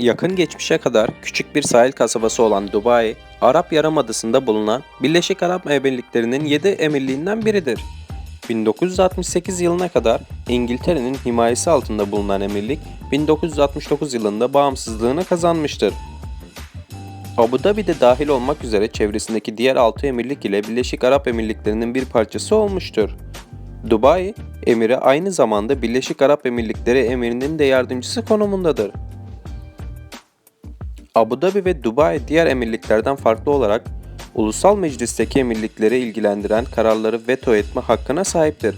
Yakın geçmişe kadar küçük bir sahil kasabası olan Dubai, Arap Yarımadası'nda bulunan Birleşik Arap Emirlikleri'nin 7 emirliğinden biridir. 1968 yılına kadar İngiltere'nin himayesi altında bulunan emirlik, 1969 yılında bağımsızlığını kazanmıştır. Abu Dhabi'de dahil olmak üzere çevresindeki diğer 6 emirlik ile Birleşik Arap Emirlikleri'nin bir parçası olmuştur. Dubai, emiri aynı zamanda Birleşik Arap Emirlikleri emirinin de yardımcısı konumundadır. Abu Dhabi ve Dubai diğer emirliklerden farklı olarak ulusal meclisteki emirlikleri ilgilendiren kararları veto etme hakkına sahiptir.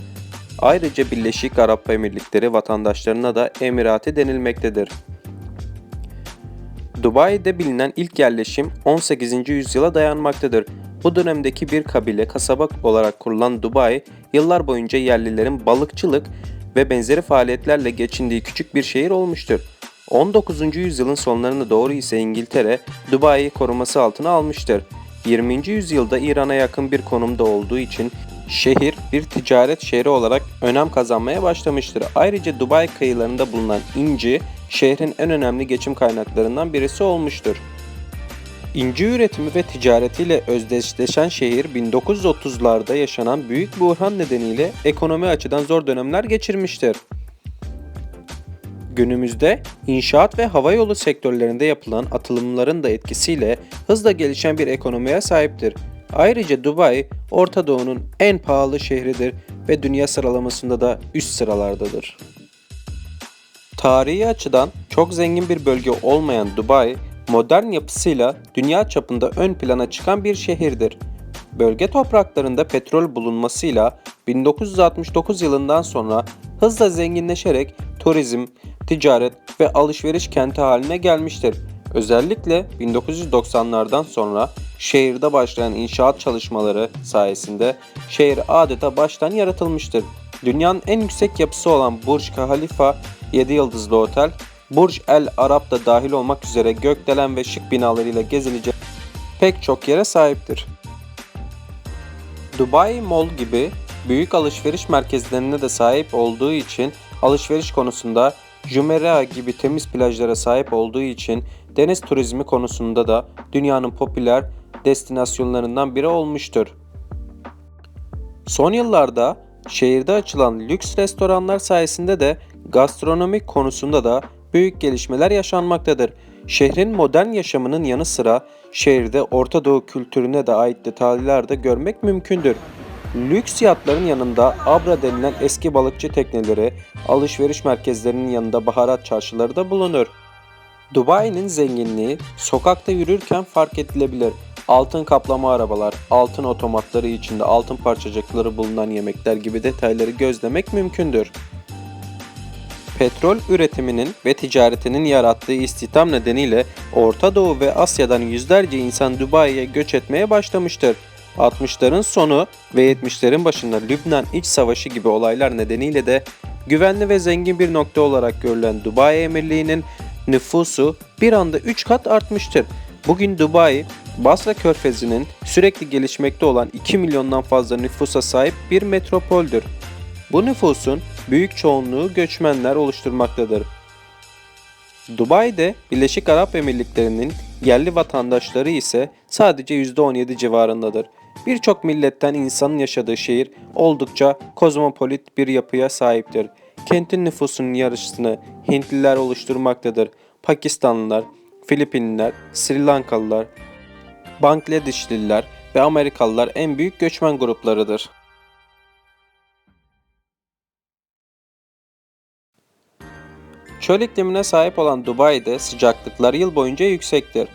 Ayrıca Birleşik Arap Emirlikleri vatandaşlarına da emirati denilmektedir. Dubai'de bilinen ilk yerleşim 18. yüzyıla dayanmaktadır. Bu dönemdeki bir kabile kasaba olarak kurulan Dubai, yıllar boyunca yerlilerin balıkçılık ve benzeri faaliyetlerle geçindiği küçük bir şehir olmuştur. 19. yüzyılın sonlarına doğru ise İngiltere, Dubai'yi koruması altına almıştır. 20. yüzyılda İran'a yakın bir konumda olduğu için şehir bir ticaret şehri olarak önem kazanmaya başlamıştır. Ayrıca Dubai kıyılarında bulunan inci, şehrin en önemli geçim kaynaklarından birisi olmuştur. İnci üretimi ve ticaretiyle özdeşleşen şehir 1930'larda yaşanan büyük buhran nedeniyle ekonomi açıdan zor dönemler geçirmiştir. Günümüzde inşaat ve havayolu sektörlerinde yapılan atılımların da etkisiyle hızla gelişen bir ekonomiye sahiptir. Ayrıca Dubai, Orta Doğu'nun en pahalı şehridir ve dünya sıralamasında da üst sıralardadır. Tarihi açıdan çok zengin bir bölge olmayan Dubai, modern yapısıyla dünya çapında ön plana çıkan bir şehirdir. Bölge topraklarında petrol bulunmasıyla 1969 yılından sonra hızla zenginleşerek turizm, ticaret ve alışveriş kenti haline gelmiştir. Özellikle 1990'lardan sonra şehirde başlayan inşaat çalışmaları sayesinde şehir adeta baştan yaratılmıştır. Dünyanın en yüksek yapısı olan Burj Khalifa 7 yıldızlı otel, Burj El Arab da dahil olmak üzere gökdelen ve şık binalarıyla gezilecek pek çok yere sahiptir. Dubai Mall gibi büyük alışveriş merkezlerine de sahip olduğu için alışveriş konusunda Jumeirah gibi temiz plajlara sahip olduğu için deniz turizmi konusunda da dünyanın popüler destinasyonlarından biri olmuştur. Son yıllarda şehirde açılan lüks restoranlar sayesinde de gastronomik konusunda da büyük gelişmeler yaşanmaktadır. Şehrin modern yaşamının yanı sıra şehirde Orta Doğu kültürüne de ait detaylar da görmek mümkündür. Lüks yatların yanında Abra denilen eski balıkçı tekneleri, alışveriş merkezlerinin yanında baharat çarşıları da bulunur. Dubai'nin zenginliği sokakta yürürken fark edilebilir. Altın kaplama arabalar, altın otomatları içinde altın parçacıkları bulunan yemekler gibi detayları gözlemek mümkündür. Petrol üretiminin ve ticaretinin yarattığı istihdam nedeniyle Orta Doğu ve Asya'dan yüzlerce insan Dubai'ye göç etmeye başlamıştır. 60'ların sonu ve 70'lerin başında Lübnan İç Savaşı gibi olaylar nedeniyle de güvenli ve zengin bir nokta olarak görülen Dubai Emirliği'nin nüfusu bir anda 3 kat artmıştır. Bugün Dubai, Basra Körfezi'nin sürekli gelişmekte olan 2 milyondan fazla nüfusa sahip bir metropoldür. Bu nüfusun büyük çoğunluğu göçmenler oluşturmaktadır. Dubai'de Birleşik Arap Emirlikleri'nin yerli vatandaşları ise sadece %17 civarındadır. Birçok milletten insanın yaşadığı şehir oldukça kozmopolit bir yapıya sahiptir. Kentin nüfusunun yarısını Hintliler oluşturmaktadır. Pakistanlılar, Filipinliler, Sri Lankalılar, Bangladeşliler ve Amerikalılar en büyük göçmen gruplarıdır. Çöl iklimine sahip olan Dubai'de sıcaklıklar yıl boyunca yüksektir.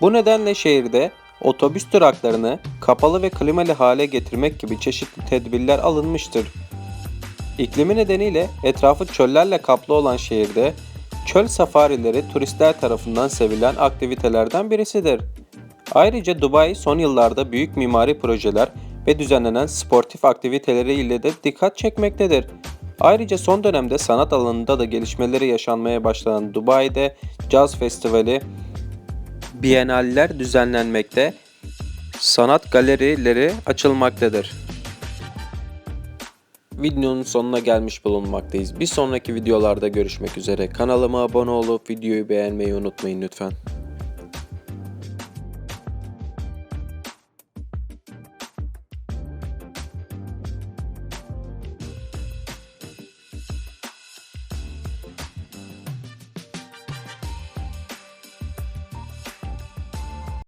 Bu nedenle şehirde otobüs duraklarını kapalı ve klimalı hale getirmek gibi çeşitli tedbirler alınmıştır. İklimi nedeniyle etrafı çöllerle kaplı olan şehirde çöl safarileri turistler tarafından sevilen aktivitelerden birisidir. Ayrıca Dubai son yıllarda büyük mimari projeler ve düzenlenen sportif aktiviteleri ile de dikkat çekmektedir. Ayrıca son dönemde sanat alanında da gelişmeleri yaşanmaya başlanan Dubai'de Caz Festivali, Biennaller düzenlenmekte, sanat galerileri açılmaktadır. videonun sonuna gelmiş bulunmaktayız. Bir sonraki videolarda görüşmek üzere. Kanalıma abone olup videoyu beğenmeyi unutmayın lütfen.